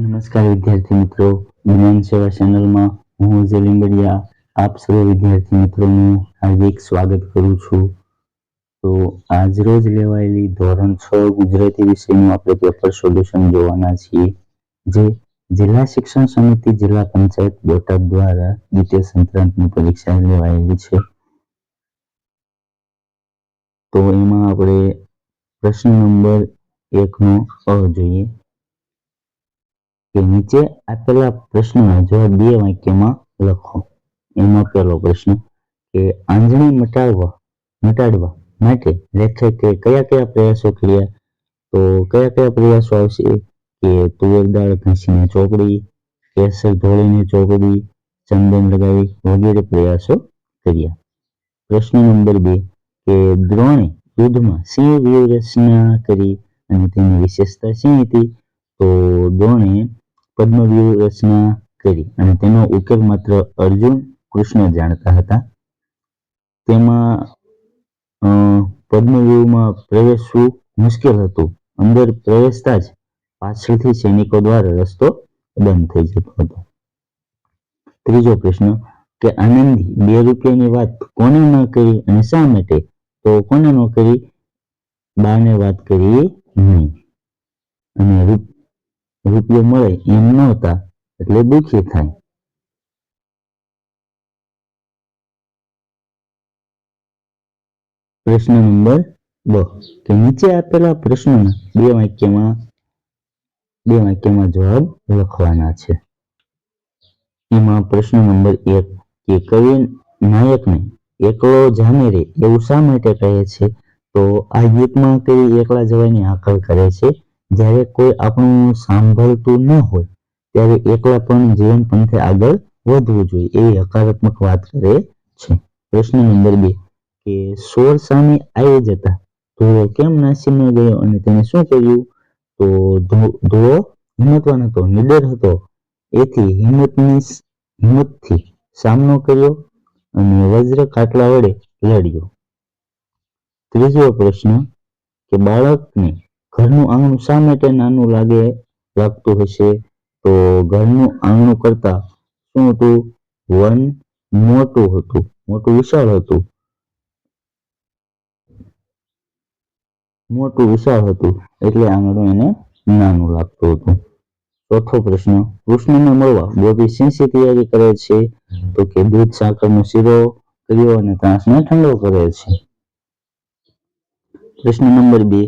નમસ્કાર વિદ્યાર્થી મિત્રો. જ્ઞાન સેવા ચેનલમાં હું જે લીંબડિયા આપ સર્વ વિદ્યાર્થી મિત્રોનું હાર્દિક સ્વાગત કરું છું. તો આજરોજ લેવાયેલી ધોરણ છ ગુજરાતી વિષયનું આપણે પેપર સોલ્યુશન જોવાના છીએ, જે જિલ્લા શિક્ષણ સમિતિ, જિલ્લા પંચાયત બોટાદ દ્વારા દ્વિતીય સંક્રાંતની પરીક્ષા લેવાયેલી છે. તો એમાં આપણે પ્રશ્ન નંબર એકનો અ જોઈએ. કે નીચે આપેલા પ્રશ્નના જવાબ બે વાક્યમાં લખો. એમાં પહેલો પ્રશ્ન કે આંજણી મટાડવા મટાડવા માટે લેખકે કયા કયા પ્રયાસો કર્યા? તો કયા કયા પ્રયાસો આવશે? કે તુવેર દાળ ઘસીને ચોપડી કેસર ધોળીને ચોપડી ચંદન લગાવી વગેરે પ્રયાસો કર્યા. પ્રશ્ન નંબર બે કે દ્રોણે યુદ્ધમાં સિંહ વ્યૂહરચના કરી અને તેની વિશેષતા શી હતી? તો દ્રોણે પદ્મવ્યૂહ રચના કરી અને તેનો ઉકેલ માત્ર અર્જુન કૃષ્ણ જાણતા હતા. તેમાં પદ્મવ્યૂહમાં પ્રવેશવું મુશ્કેલ હતું. અંદર પ્રવેશતા જ પાછળથી સૈનિકો દ્વારા રસ્તો બંધ થઈ જતો હતો. ત્રીજો પ્રશ્ન, કે આનંદી બે રૂપિયાની વાત કોને ન કરી અને શા માટે? તો કોને ન કરી? બાને વાત કરી નહીં. અને રૂપિયો મળે એમ નહોતા એટલે દુઃખી થાય. પ્રશ્ન નંબર બ કે નીચે આપેલા પ્રશ્નોના બે વાક્યમાં બે વાક્યમાં જવાબ લખવાના છે. એમાં પ્રશ્ન નંબર એક કે કવિ નાયકને એકલો જામે રે એવું શા માટે કહે છે? તો આ ગીતમાં કવિ એકલા જવાની આકલ કરે છે. જ્યારે કોઈ આપણું સાંભળતું ન હોય, ત્યારે એકલા પણ જીવન પંથે આગળ વધવું જોઈએ. એવી હકારાત્મક વાત કરે છે. પ્રશ્ન નંબર બે, કે સોર સામે આવી જતા ધોળો કેમ નાસી ન ગયો અને તેને શું કર્યું? તો ધોળો હિંમતવાન હતો, નિડર હતો. એથી હિંમતની હિંમતથી સામનો કર્યો અને વજ્ર કાટલા વડે લડ્યો. ત્રીજો પ્રશ્ન, કે બાળકને ઘરનું આંગણું શા માટે નાનું લાગે લાગતું હશે, તો ઘરનું આંગણું કરતા શું હતું? વન મોટું હતું, મોટું વિશાળ હતું. મોટું વિશાળ હતું, એટલે આંગણું એને નાનું લાગતું હતું. ચોથો પ્રશ્ન, કૃષ્ણને મળવા ગોપી સિંહ તૈયારી કરે છે? તો કે દૂધ, સાકરનો શીરો કર્યો અને ત્રાસને ઠંડો કરે છે. પ્રશ્ન નંબર બે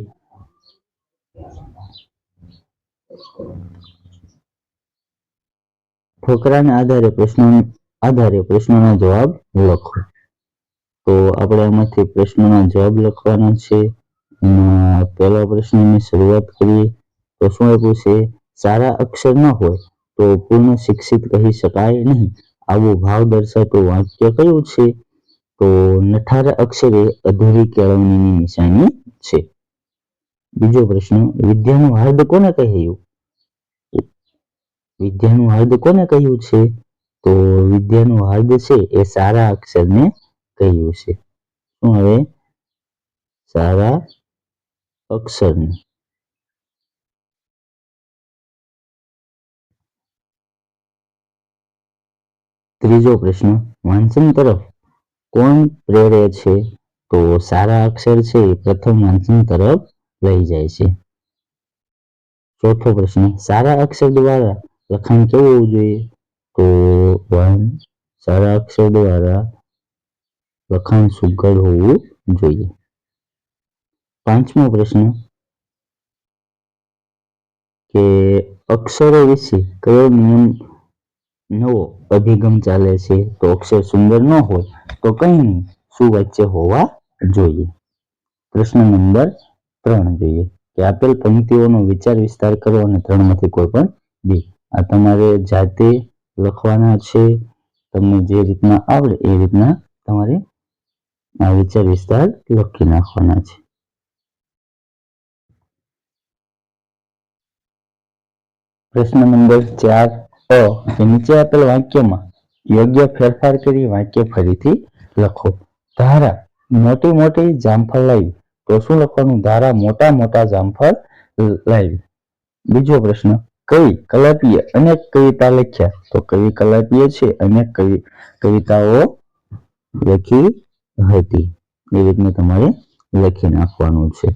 ફકરાના આધારે પ્રશ્નો આધારે પ્રશ્નોના જવાબ લખો. તો આપણે આમાંથી પ્રશ્નોના જવાબ લખવાના છે. પહેલા પ્રશ્નની શરૂઆત કરીએ. તો શું આપ્યું છે? સારા અક્ષર ન હોય તો પૂર્ણ શિક્ષિત કહી શકાય નહીં. આવું ભાવ દર્શાવતું વાક્ય કયું છે? તો નઠારા અક્ષરે અધૂરી કેળવણીની નિશાની છે. બીજો પ્રશ્ન, વિદ્યાનું હાર્દ કોને કહ્યું? વિદ્યાનું હાર્દ કોને કહ્યું છે? તો વિદ્યાનું હાર્દ છે એ સારા અક્ષરને કહ્યું છે. શું હવે સારા અક્ષરને. ત્રીજો પ્રશ્ન, વાંચન તરફ કોણ પ્રેરે છે? તો સારા અક્ષર છે એ પ્રથમ વાંચન તરફ લઈ જાય છે. ચોથો પ્રશ્ન, સારા અક્ષર દ્વારા લખાણ કેવું હોવું જોઈએ તો વન સારા અક્ષર દ્વારા લખાણ સુઘડ હોવું જોઈએ. પાંચમો પ્રશ્ન કે અક્ષરો વિશે કયો નિયમ નવો અભિગમ ચાલે છે? તો અક્ષર સુંદર ન હોય તો કઈ નહીં શું વચ્ચે હોવા જોઈએ. પ્રશ્ન નંબર ત્રણ જોઈએ. કે આપેલ પંક્તિઓનો વિચાર વિસ્તાર કરો અને ત્રણમાંથી કોઈ પણ બે. આ તમારે જાતે લખવાના છે. તમને જે રીતના આવડે એ રીતના તમારે આ વિચાર વિસ્તાર લખી નાખવાના છે. પ્રશ્ન નંબર ચાર અ નીચે આપેલ વાક્યમાં યોગ્ય ફેરફાર કરી વાક્ય ફરીથી લખો. ધારા, મોટી મોટી જામફળ લાવી. તો શું લખવાનું? ધારા, મોટા મોટા જામફળ લાવી. બીજો પ્રશ્ન કવિ કલાપીએ અનેક કવિતા લખ્યા. તો કવિ કલાપીએ છે, અનેક કવિ, કવિતાઓ લખી હતી. એ રીતનું તમારે લખી નાખવાનું છે.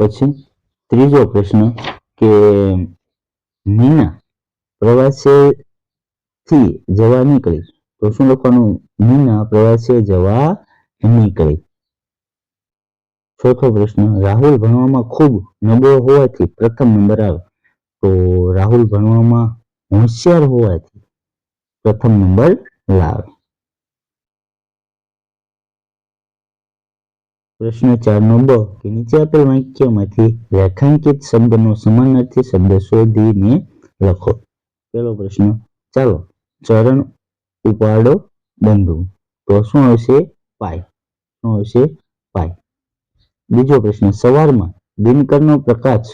પછી ત્રીજો પ્રશ્ન કે મીના પ્રવાસે થી જવા નીકળી. તો શું લખવાનું? મીના પ્રવાસે જવા નીકળી. ચોથો પ્રશ્ન, રાહુલ ભણવામાં ખૂબ નબળો હોવાથી પ્રથમ નંબર આવે. તો રાહુલ ભણવામાં હોશિયાર હોવાથી પ્રથમ નંબર લાવે. પ્રશ્ન ચાર નો બ, કે નીચે આપેલ વાક્યમાંથી રેખાંકિત શબ્દનો સમાનાર્થી શબ્દ શોધીને લખો. પેલો પ્રશ્ન, ચાલો ચરણ ઉપાડો બંધુ. તો શું આવશે? પાય. શું આવશે? બીજો પ્રશ્ન, સવારમાં દિનકરનો પ્રકાશ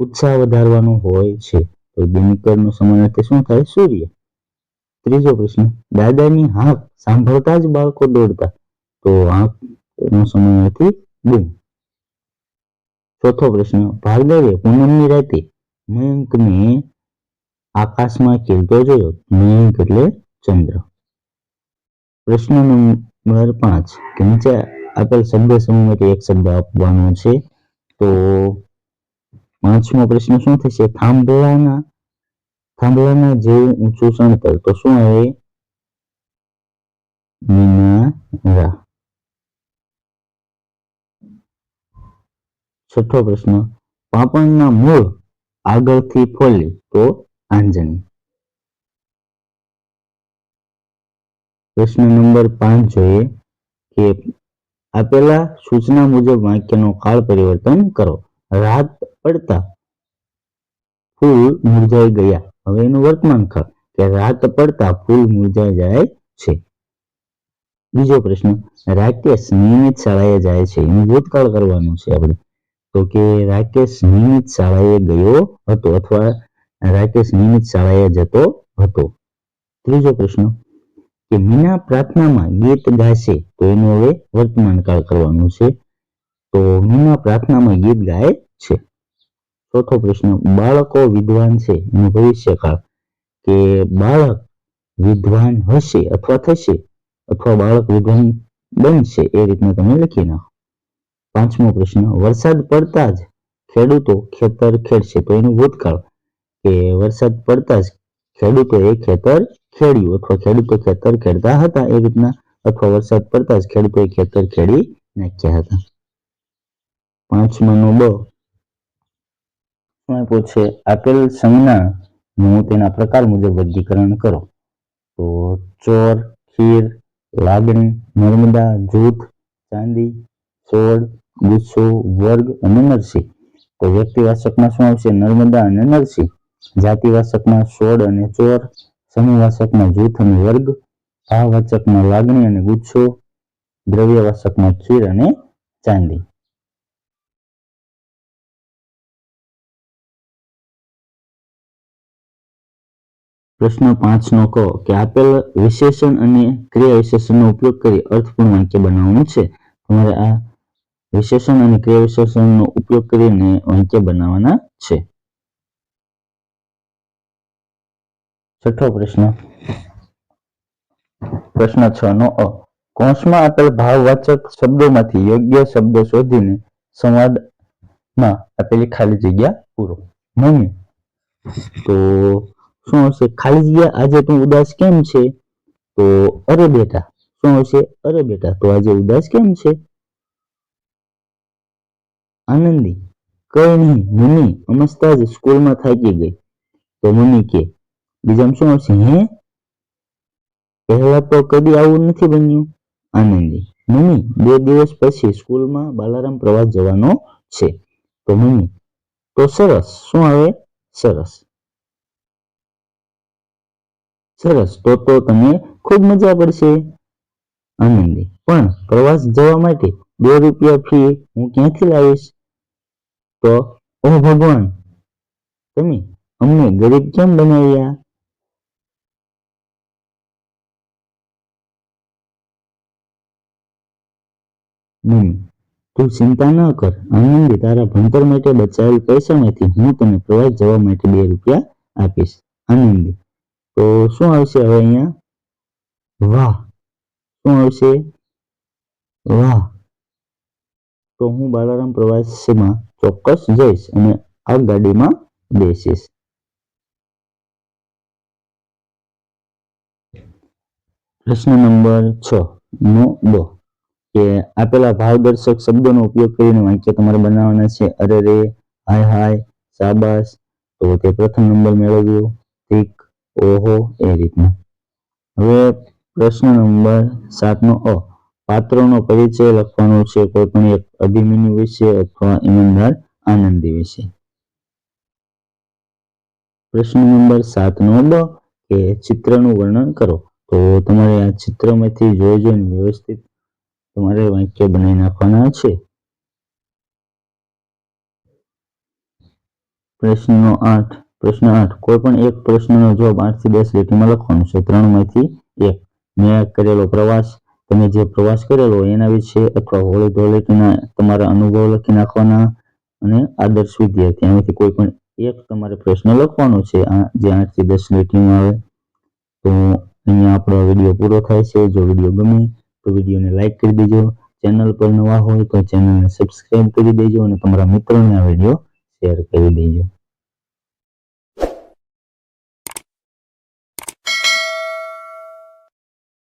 ઉત્સાહ વધારવાનો હોય છે, તો દિનકરનો સમાનાર્થી શું થાય? સૂર્ય. ત્રીજો પ્રશ્ન, દાદાની હાંક સાંભળતા જ બાળકો દોડતા, તો હાંક નો સમાનાર્થી બૂમ ચોથો પ્રશ્ન, ભાર્ગવે પૂનમની રાતે મયંકને આકાશમાં ખેલતો જોયો મયંક એટલે ચંદ્ર. પ્રશ્ન નંબર પાંચ કે આપેલ શબ્દ સમૂહમાંથી એક શબ્દ આપવાનો છે. તો પાંચમો પ્રશ્ન શું થશે? થાંભલાના થાંભલાના જે ઊંચું સણતર તો શું આવે? મિનારા. છઠ્ઠો પ્રશ્ન, પાપણના મૂળ આગળથી ફોલી તો આંજણી પ્રશ્ન નંબર પાંચ જોઈએ કે આપેલા સૂચના મુજબ વાક્યનો કાળ પરિવર્તન કરો. રાત પડતા ફૂલ મુરઝાઈ ગયા. હવે એનું વર્તમાન કાળ કે રાત પડતા ફૂલ મુરઝાઈ જાય છે. બીજો પ્રશ્ન, રાકેશ નિયમિત શાળાએ જાય છે. એનું ભૂતકાળ કરવાનું છે આપણે. તો કે રાકેશ નિયમિત શાળાએ ગયો હતો અથવા રાકેશ નિયમિત શાળાએ જતો હતો. ત્રીજો પ્રશ્ન કે મીના પ્રાર્થનામાં ગીત ગાશે તો એનું હવે વર્તમાન કાળ કરવાનું છે. તો મીના પ્રાર્થનામાં ગીત ગાય છે. ચોથો પ્રશ્ન, બાળકો વિદ્વાન છે. એનું ભવિષ્યકાળ કે બાળક વિદ્વાન હશે અથવા થશે અથવા બાળક વિદ્વાન બનશે એ રીતના તમે લખી નાખો. પાંચમો પ્રશ્ન, વરસાદ પડતા જ ખેડૂતો ખેતર ખેડશે. તો એનું ભૂતકાળ કે વરસાદ પડતા જ ખેડૂતોએ ખેતર ખેડ્યું. અથવા ખેડૂતો ખેતર ખેડતા હતા એ રીતના, અથવા વરસાદ પડતા જ ખેડૂતોએ ખેતર ખેડી નાખ્યા હતા. પાંચમાનો બ છે? આપેલ સંજ્ઞાનું તેના પ્રકાર મુજબ વર્ગીકરણ કરો. તો ચોર, ખીર, લાગણી, નર્મદા, જૂથ, ચાંદી, સોળ, ગુસ્સો, વર્ગ અને નરસિંહ. તો વ્યક્તિવાચકમાં શું આવશે? નર્મદા અને નરસિંહ. જાતિવાચકમાં સોળ અને ચોર સમૂહવાચકમાં જૂથ અને વર્ગ ભાવવાચકમાં લાગણી અને ગુચ્છો, દ્રવ્યવાચકમાં ચીર અને ચાંદી. પ્રશ્ન પાંચ નો કહો કે આપેલ વિશેષણ અને ક્રિયા વિશેષણનો ઉપયોગ કરી અર્થપૂર્ણ વાક્ય બનાવવાનું છે. તમારે આ વિશેષણ અને ક્રિયા વિશેષણનો ઉપયોગ કરીને વાક્ય બનાવવાના છે. છઠ્ઠો પ્રશ્ન. પ્રશ્ન છ નો અ. કોષમાં આપેલ ભાવવાચક શબ્દોમાંથી યોગ્ય શબ્દ શોધીને સંવાદમાં આપેલી ખાલી જગ્યા પૂરો. મમ્મી, તો શું હશે? ખાલી જગ્યા આજે તું ઉદાસ કેમ છે? તો અરે બેટા, શું હશે? અરે બેટા, તો આજે ઉદાસ કેમ છે? આનંદી, કઈ નહીં, મમ્મી, અમસ્તા જ સ્કૂલમાં થાકી ગઈ. તો મમ્મી કે બીજામાં શું આવશે? હે? પહેલા તો કદી આવું નથી બન્યું. આનંદી. મમ્મી, બે દિવસ પછી સ્કૂલમાં બાલારામ પ્રવાસ જવાનો છે. તો મમ્મી, તો સરસ. શું આવે? સરસ. સરસ. તો તો તમને ખૂબ મજા પડશે. આનંદી. પણ પ્રવાસ જવા માટે બે રૂપિયા ફી હું ક્યાંથી લાવીશ? તો ઓહ ભગવાન! તમે અમને ગરીબ કેમ બનાવ્યા? મમ્મી તું ચિંતા ન કર. આનંદી તારા ભણતર માટે બચાવેલ પૈસામાંથી હું તને પ્રવાસ જવા માટે બે રૂપિયા આપીશ. આનંદી. તો શું આવશે હવે અહીંયા? વાહ. શું આવશે? વાહ. તો હું બાલારામ પ્રવાસમાં ચોક્કસ જઈશ અને આ ગાડીમાં બેસીશ. પ્રશ્ન નંબર છ. નો બ કે આપેલા ભાવદર્શક શબ્દોનો ઉપયોગ કરીને વાક્ય તમારે બનાવવાના છે. અરે રે, હાય હાય, શાબાશ. તો તે પ્રથમ નંબર મેળવ્યો. ઠીક, ઓહો, એ રીતના. હવે પ્રશ્ન નંબર સાતનો, અ, પાત્રોનો પરિચય લખવાનો છે કોઈ પણ એક અભિમન્યુ વિશે અથવા ઈમાનદાર આનંદી વિશે. પ્રશ્ન નંબર સાતનો બ કે ચિત્રનું વર્ણન કરો. તો તમારે આ ચિત્રમાંથી જોઈ જોઈને વ્યવસ્થિત તમારે વાક્ય બનાવી નાખવાના છે? પ્રશ્નનો આઠ. પ્રશ્ન આઠ. કોઈ પણ એક પ્રશ્નનો જવાબ આઠથી દસ લીટીમાં લખવાનો છે. ત્રણમાંથી એક. મેં કરેલો પ્રવાસ, તમે જે પ્રવાસ કરેલો એના વિશે અથવા હોળી ધૂળેટીના તમારા અનુભવ લખી નાખવાના અને આદર્શ વિદ્યાર્થી. એમાંથી કોઈ પણ એક તમારે પ્રશ્ન લખવાનો છે, આ જે આઠથી દસ લીટીમાં આવે. તો અહીંયા આપણો વીડિયો પૂરો થાય છે. જો વીડિયો ગમે તો વિડીયોને લાઈક કરી દેજો. ચેનલ પર નવા હોય તો ચેનલને સબસ્ક્રાઇબ કરી દેજો અને તમારા મિત્રોને આ વીડિયો શેર કરી દેજો.